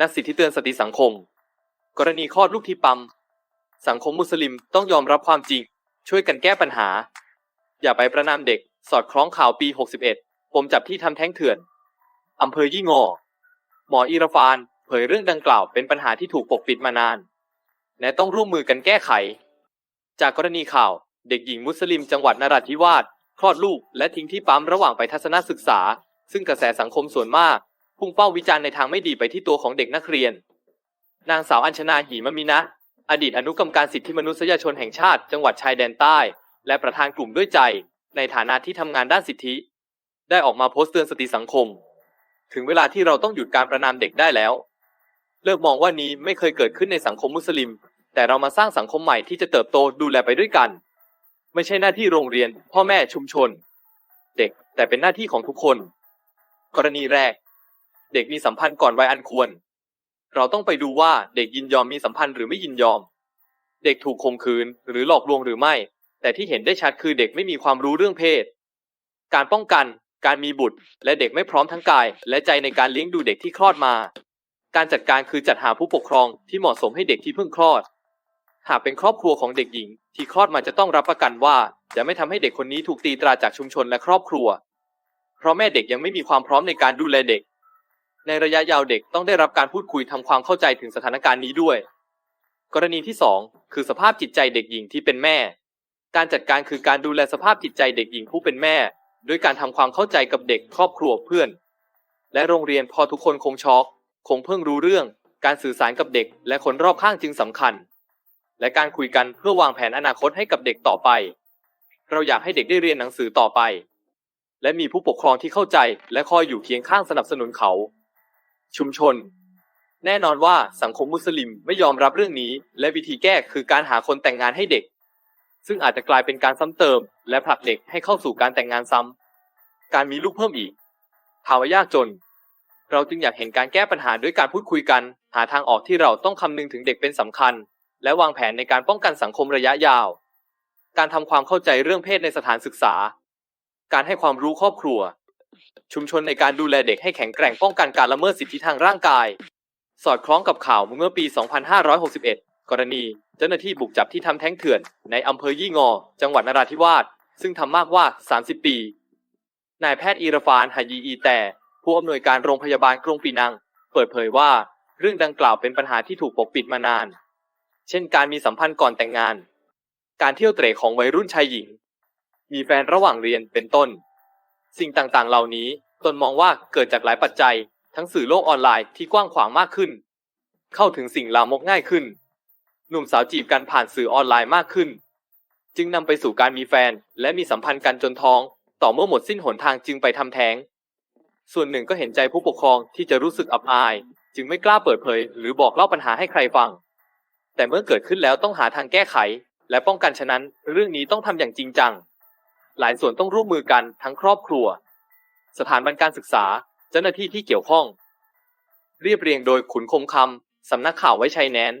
นักสิทธิเตือนสติสังคม กรณีคลอดลูกที่ปั๊มสังคมมุสลิมต้องยอมรับความจริง ช่วยกันแก้ปัญหา อย่าไปประนามเด็ก สอดคล้องข่าวปี 61ปมจับที่ทำแท้งเถื่อนอำเภอยี่งอ หมออิรฟาน เผยเรื่องดังกล่าวเป็นปัญหาที่ถูกปกปิดมานาน และต้องร่วมมือกันแก้ไข จากกรณีข่าวเด็กหญิงมุสลิมจังหวัดนราธิวาสคลอดลูกและทิ้งที่ปั๊มระหว่างไปทัศนศึกษา ซึ่งกระแสสังคมส่วนมาก พุ่งเป้าวิจารณ์ในทางไม่ดีไปที่ตัวของเด็กนักเรียน นางสาวอัญชนาหีมมินะ อดีตอนุกรรมการสิทธิมนุษยชนแห่งชาติ จังหวัดชายแดนใต้ และประธานกลุ่มด้วยใจ ในฐานะที่ทำงานด้านสิทธิ ได้ออกมาโพสต์เตือนสติสังคม ถึงเวลาที่เราต้องหยุดการประนามเด็กได้แล้ว เลิกมองว่านี้ไม่เคยเกิดขึ้นในสังคมมุสลิม แต่เรามาสร้างสังคมใหม่ที่จะเติบโตดูแลไปด้วยกัน ไม่ใช่หน้าที่โรงเรียน พ่อแม่ชุมชน เด็กแต่เป็นหน้าที่ของทุกคน กรณีแรก เด็กมีสัมพันธ์ก่อนวัยอันควร เราต้องไปดูว่าเด็กยินยอมมีสัมพันธ์หรือไม่ยินยอม เด็กถูกข่มขืนหรือหลอกลวงหรือไม่ แต่ที่เห็นได้ชัดคือเด็กไม่มีความรู้เรื่องเพศ การป้องกัน การมีบุตร และเด็กไม่พร้อมทั้งกาย และใจในการเลี้ยงดูเด็กที่คลอดมา การจัดการคือจัดหาผู้ปกครองที่เหมาะสมให้เด็กที่เพิ่งคลอด หากเป็นครอบครัวของเด็กหญิง ที่คลอดมาจะต้องรับประกันว่าจะไม่ทำให้เด็กคนนี้ถูกตีตราจากชุมชนและครอบครัว เพราะแม่เด็กยังไม่มีความพร้อมในการดูแลเด็ก ในระยะยาวเด็กต้องได้รับการพูดคุยทำความเข้าใจถึงสถานการณ์นี้ด้วย กรณีที่สองคือสภาพจิตใจเด็กหญิงที่เป็นแม่ การจัดการคือการดูแลสภาพจิตใจเด็กหญิงผู้เป็นแม่ ด้วยการทำความเข้าใจกับเด็กครอบครัวเพื่อน และโรงเรียนพอทุกคนคงช็อกคงเพิ่งรู้เรื่อง การสื่อสารกับเด็ก และคนรอบข้างจึงสำคัญ และการคุยกันเพื่อวางแผนอนาคตให้กับเด็กต่อไป เราอยากให้เด็กได้เรียนหนังสือต่อไป และมีผู้ปกครองที่เข้าใจ และคอยอยู่เคียงข้างสนับสนุนเขา ชุมชน แน่นอนว่าสังคมมุสลิมไม่ยอมรับเรื่องนี้ และวิธีแก้คือการหาคนแต่งงานให้เด็ก ซึ่งอาจจะกลายเป็นการซ้ำเติม และผลักเด็กให้เข้าสู่การแต่งงานซ้ำการมีลูกเพิ่มอีกภาวะยากจน เราจึงอยากเห็นการแก้ปัญหาด้วยการพูดคุยกัน หาทางออกที่เราต้องคำนึงถึงเด็กเป็นสำคัญ และวางแผนในการป้องกันสังคมระยะยาว การทำความเข้าใจเรื่องเพศในสถานศึกษา การให้ความรู้ครอบครัว ชุมชนในการดูแลเด็กให้แข็งแกร่งป้องกันการละเมิดสิทธิทางร่างกาย สอดคล้องกับข่าวเมื่อปี 2561 กรณี เจ้าหน้าที่บุกจับที่ทำแท้งเถื่อน ในอำเภอยี่งอ จังหวัดนราธิวาสซึ่งทำมากว่า 30 ปี นายแพทย์อีรฟานฮายีอีแต่ ผู้อำนวยการโรงพยาบาลกรุงปีนัง เปิดเผยว่า เรื่องดังกล่าวเป็นปัญหาที่ถูกปกปิดมานาน เช่นการมีสัมพันธ์ก่อนแต่งงาน การเที่ยวเตร่ของวัยรุ่นชายหญิง มีแฟนระหว่างเรียนเป็นต้น สิ่งต่างๆ เหล่านี้ตนมองว่าเกิดจากหลายปัจจัย ทั้งสื่อโลกออนไลน์ที่กว้างขวางมากขึ้น เข้าถึงสิ่งลามกง่ายขึ้น หนุ่มสาวจีบกันผ่านสื่อออนไลน์มากขึ้น จึงนำไปสู่การมีแฟน และมีสัมพันธ์กันจนท้อง ต่อเมื่อหมดสิ้นหนทางจึงไปทำแท้ง ส่วนหนึ่งก็เห็นใจผู้ปกครองที่จะรู้สึกอับอาย จึงไม่กล้าเปิดเผย หรือบอกเล่าปัญหาให้ใครฟัง แต่เมื่อเกิดขึ้นแล้วต้องหาทางแก้ไข และป้องกันฉะนั้น เรื่องนี้ต้องทำอย่างจริงจัง หลายส่วนต้องร่วมมือกันทั้งครอบครัว สถานบันการศึกษาเจ้าหน้าที่ที่เกี่ยวข้อง เรียบเรียงโดยขุนคมคำสำนักข่าวไว้ชัยแนน